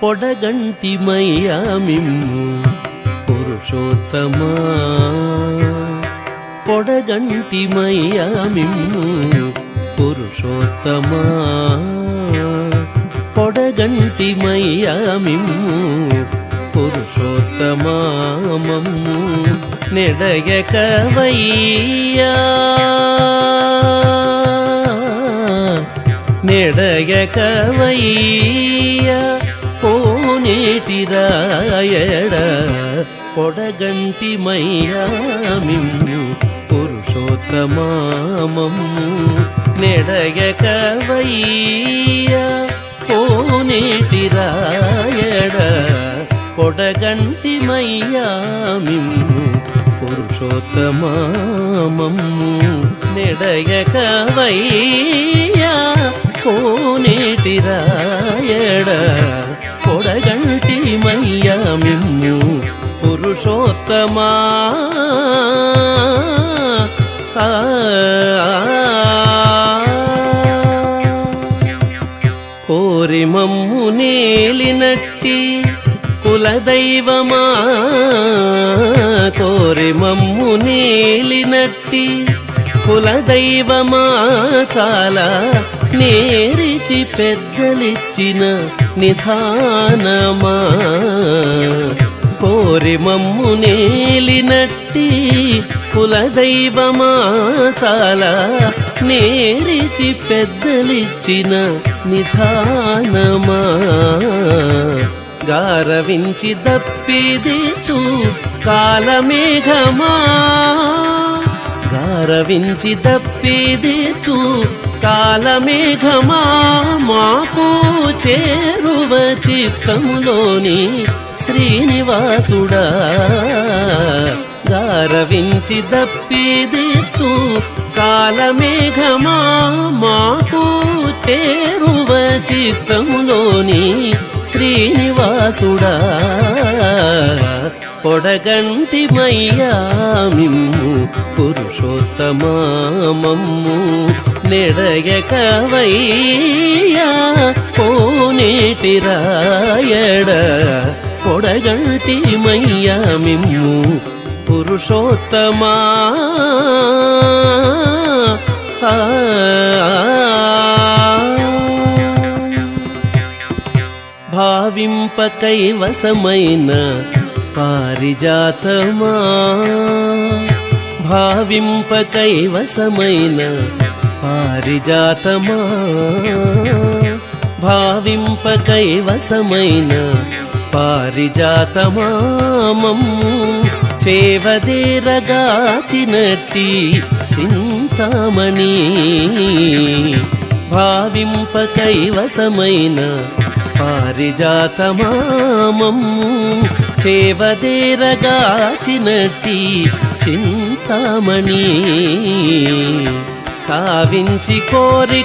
పొడగంటిమయ్యా మిమ్ము పురుషోత్తమా పొడగంటిమయ్యా మిమ్ము పురుషోత్తమా పొడగంటిమయ్యా మిమ్ము పురుషోత్తమా మమ్ము నెడయకవయ్యా నెడయకవయ్యా పోనేటిరాయడ పొడగంటి మయ్యామిమ్ము పురుషోత్తమామమ్ము నెడయకవయ్యా కోనేటి పోనేటిరాయడ పొడగంటి మయ్యామిమ్ము పురుషోత్తమామమ్ము నెడయకవయ్యా కోనేటి పోనేటిరా పురుషోత్తమా? ఆ, కోరి మమ్ము నేలినట్టి కులదైవమా? కోరి మమ్ము నేలినట్టి కులదైవమా? చాలా నేరిచి పెద్దలిచ్చిన నిధానమా? కోరి మమ్ము నేలినట్టి కులదైవమా చాలా నేరిచి పెద్దలిచ్చిన నిధానమా? గారవించి దప్పిదిచు కాలమేఘమా? గారవించి దప్పిదిచు కాలమేఘమా? మాకు చేరువ చిత్తములోని శ్రీనివాసుడా. గారవించి దప్పి దప్పిదిచు కాలమేఘమా మాకు తేరువ చిత్తములోని శ్రీనివాసుడా. పొడగంటి మయ్యామిమ్ము పురుషోత్తమామమ్ము నెడయకవయ్యా కోనేటి రాయడ. పొడగంటి మయ్యామిమ్ము పురుషోత్తమా? ఆ భావింప కైవసమైన పారిజాతమా? భావింప కైవసమైన పారిజాతమా? భావింప కైవసమైన పారిజాతమామం చేవదేరగాచినట్టి చింతామణి. భావింప కైవసమైన పారిజాతమామమ్ము చేవదేరగాచినట్టి చింతామణి. కావించి కోరి